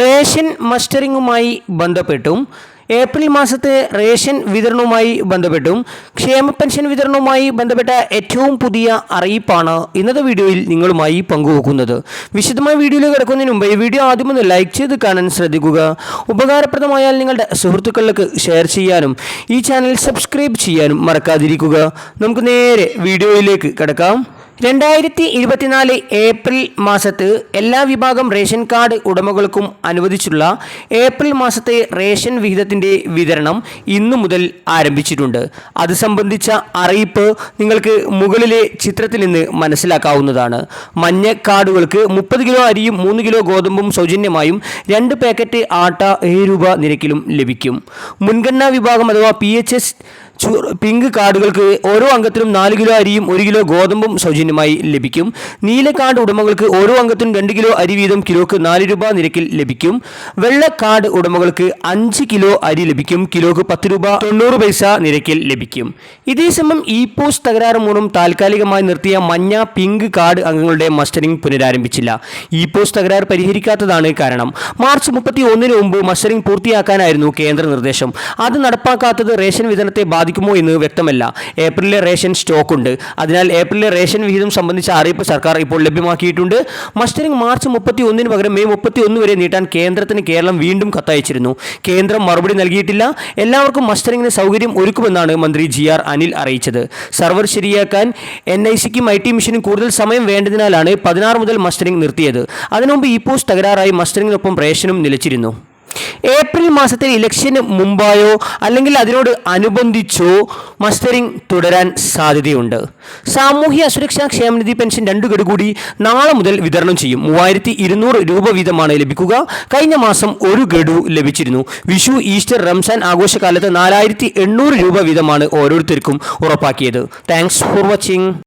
Ration മസ്റ്ററിങ്ങുമായി ബന്ധപ്പെട്ടും April മാസത്തെ ration വിതരണവുമായി ബന്ധപ്പെട്ടും ക്ഷേമ പെൻഷൻ വിതരണവുമായി ബന്ധപ്പെട്ട ഏറ്റവും പുതിയ അറിയിപ്പാണ് ഇന്നത്തെ വീഡിയോയിൽ നിങ്ങളുമായി പങ്കുവെക്കുന്നത്. വിശദമായ വീഡിയോയിൽ കിടക്കുന്നതിന് മുമ്പ് ഈ വീഡിയോ ആദ്യം ഒന്ന് ലൈക്ക് ചെയ്ത് കാണാൻ ശ്രദ്ധിക്കുക. ഉപകാരപ്രദമായാൽ നിങ്ങളുടെ സുഹൃത്തുക്കളിലേക്ക് ഷെയർ ചെയ്യാനും ഈ ചാനൽ സബ്സ്ക്രൈബ് ചെയ്യാനും മറക്കാതിരിക്കുക. നമുക്ക് നേരെ വീഡിയോയിലേക്ക് കിടക്കാം. രണ്ടായിരത്തി ഇരുപത്തിനാല് ഏപ്രിൽ മാസത്ത് എല്ലാ വിഭാഗം റേഷൻ കാർഡ് ഉടമകൾക്കും അനുവദിച്ചുള്ള ഏപ്രിൽ മാസത്തെ റേഷൻ വിഹിതത്തിന്റെ വിതരണം ഇന്നു മുതൽ ആരംഭിച്ചിട്ടുണ്ട്. അത് സംബന്ധിച്ച അറിയിപ്പ് നിങ്ങൾക്ക് മുകളിലെ ചിത്രത്തിൽ നിന്ന് മനസ്സിലാക്കാവുന്നതാണ്. മഞ്ഞ കാർഡുകൾക്ക് മുപ്പത് കിലോ അരിയും മൂന്ന് കിലോ ഗോതമ്പും സൗജന്യമായും രണ്ട് പാക്കറ്റ് ആട്ട ഏഴ് രൂപ നിരക്കിലും ലഭിക്കും. മുൻഗണനാ വിഭാഗം അഥവാ പി എച്ച് എസ് പിങ്ക് കാർഡുകൾക്ക് ഓരോ അംഗത്തിനും നാല് കിലോ അരിയും ഒരു കിലോ ഗോതമ്പും സൗജന്യമായി ലഭിക്കും. നീല കാർഡ് ഉടമകൾക്ക് ഓരോ അംഗത്തിനും രണ്ട് കിലോ അരി വീതം കിലോക്ക് നാല് രൂപ നിരക്കിൽ ലഭിക്കും. വെള്ള കാർഡ് ഉടമകൾക്ക് അഞ്ച് കിലോ അരി ലഭിക്കും കിലോക്ക് പത്ത് രൂപ തൊണ്ണൂറ് പൈസ നിരക്കിൽ ലഭിക്കും. ഇതേസമയം ഇ പോസ്റ്റ് തകരാറ് മൂലം താൽക്കാലികമായി നിർത്തിയ മഞ്ഞ പിങ്ക് കാർഡ് അംഗങ്ങളുടെ മസ്റ്ററിംഗ് പുനരാരംഭിച്ചില്ല. ഇ പോസ്റ്റ് തകരാറ് പരിഹരിക്കാത്തതാണ് കാരണം. മാർച്ച് മുപ്പത്തി ഒന്നിന് മുമ്പ് മസ്റ്ററിംഗ് പൂർത്തിയാക്കാനായിരുന്നു കേന്ദ്ര നിർദ്ദേശം. അത് നടപ്പാക്കാത്തത് റേഷൻ വിതരണത്തെ ബാധിക്കുമോ എന്ന് വ്യക്തമല്ല. ഏപ്രിലിലെ റേഷൻ സ്റ്റോക്ക് ഉണ്ട് അതിനാൽ ഏപ്രിലിലെ റേഷൻ വിഹിതം സംബന്ധിച്ച അറിയിപ്പ് സർക്കാർ ഇപ്പോൾ ലഭ്യമാക്കിയിട്ടുണ്ട്. മസ്റ്ററിംഗ് മാർച്ച് മുപ്പത്തി ഒന്നിന് പകരം മെയ് മുപ്പത്തി ഒന്ന് വരെ നീട്ടാൻ കേന്ദ്രത്തിന് കേരളം വീണ്ടും കത്തയച്ചിരുന്നു. കേന്ദ്രം മറുപടി നൽകിയിട്ടില്ല. എല്ലാവർക്കും മസ്റ്ററിംഗിന് സൗകര്യം ഒരുക്കുമെന്നാണ് മന്ത്രി ജി ആർ അനിൽ അറിയിച്ചത്. സർവർ ശരിയാക്കാൻ എൻ ഐ സിക്കും ഐ ടി മിഷനും കൂടുതൽ സമയം വേണ്ടതിനാലാണ് പതിനാറ് മുതൽ മസ്റ്ററിംഗ് നിർത്തിയത്. അതിനുമുമ്പ് ഈ പോസ്റ്റ് തകരാറായി മസ്റ്ററിംഗിനൊപ്പം റേഷനും നിലച്ചിരുന്നു. ഏപ്രിൽ മാസത്തിൽ ഇലക്ഷന് മുമ്പായോ അല്ലെങ്കിൽ അതിനോട് അനുബന്ധിച്ചോ മസ്റ്ററിംഗ് തുടരാൻ സാധ്യതയുണ്ട്. സാമൂഹ്യ സുരക്ഷാ ക്ഷേമനിധി പെൻഷൻ രണ്ടു ഗഡു കൂടി നാളെ മുതൽ വിതരണം ചെയ്യും. മൂവായിരത്തി ഇരുന്നൂറ് രൂപ വീതമാണ് ലഭിക്കുക. കഴിഞ്ഞ മാസം ഒരു ഗഡു ലഭിച്ചിരുന്നു. വിഷു ഈസ്റ്റർ റംസാൻ ആഘോഷകാലത്ത് നാലായിരത്തി എണ്ണൂറ് രൂപ വീതമാണ് ഓരോരുത്തർക്കും ഉറപ്പാക്കിയത്. Thanks for watching.